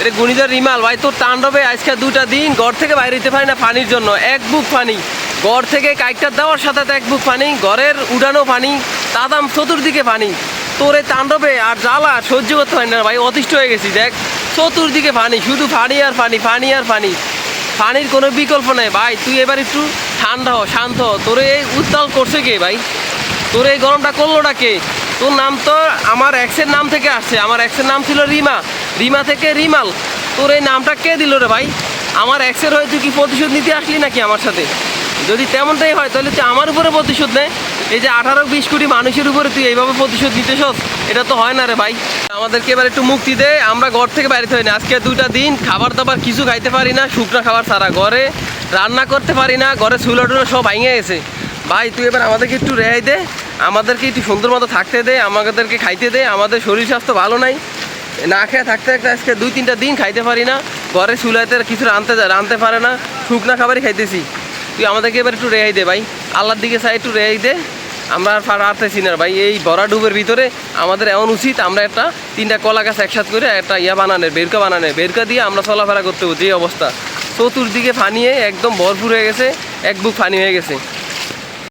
এটা গুণিদার রিমাল, ভাই, তোর তাণ্ডবে আজকে দুটা দিন ঘর থেকে বাইরে হতে পারি না পানির জন্য। এক বুক পানি ঘর থেকে কাইকটা দেওয়ার সাথে সাথে এক বুক পানি ঘরের উড়ানো পানি তাদাম চতুর্দিকে পানি তোর এই তাণ্ডবে আর জ্বালা সহ্য করতে পারি না, ভাই, অতিষ্ঠ হয়ে গেছি, দেখ। চতুর্দিকে পানি শুধু পানি আর পানি পানি আর পানি পানির কোনো বিকল্প নেই, ভাই, তুই এবার একটু ঠান্ডা হ, শান্ত হ। তোর এই উত্তাল করছে কে, ভাই? তোর এই গরমটা করলোটা কে? তোর নাম তো আমার এক্সের নাম থেকে আসছে, আমার এক্সের নাম ছিল রিমা। রিমা থেকে রিমাল। তোর এই নামটা কে দিল রে ভাই? আমার এক্সের হয়ে তুই কি প্রতিশোধ নিতে আসলি নাকি আমার সাথে? যদি তেমনটাই হয়, তাহলে তুই আমার উপরে প্রতিশোধ নেয় এই যে আঠারো বিশ কোটি মানুষের উপরে তুই এইভাবে প্রতিশোধ নিতে সস এটা তো হয় না রে ভাই। আমাদেরকে এবার একটু মুক্তি দে, আমরা ঘর থেকে বাইরে হয় না। আজকে দুইটা দিন খাবার দাবার কিছু খাইতে পারি না, শুকনো খাবার ছাড়া ঘরে, রান্না করতে পারি না, ঘরে চুলা টুলো সব ভেঙে গেছে। ভাই, তুই এবার আমাদেরকে একটু রেহাই দে, আমাদেরকে একটু সুন্দর মতো থাকতে দে, আমাদেরকে খাইতে দে, আমাদের শরীর স্বাস্থ্য ভালো নাই। না খেয়ে থাকতে থাকতে আজকে দুই তিনটা দিন খাইতে পারি না। ঘরে চুলাইতে কিছু রানতে রানতে পারে না। শুকনা খাবারই খাইতেছি। তুই আমাদেরকে এবার একটু রেহাই দে ভাই। আল্লাহর দিকে চাই একটু রেহাই দে। আমরা আর পার- পারতেছি না ভাই। এই ভরা ডুবের ভিতরে আমাদের এমন উচিত আমরা একটা তিনটা কলা গাছ একসাথ করে একটা ইয়া বানানের, বেরকা বানানে বেরকা দিয়ে আমরা চলাফেরা করতে হব। যে অবস্থা। চতুর্দিকে ফানিয়ে একদম ভরপুর হয়ে গেছে। এক বুক ফানি হয়ে গেছে।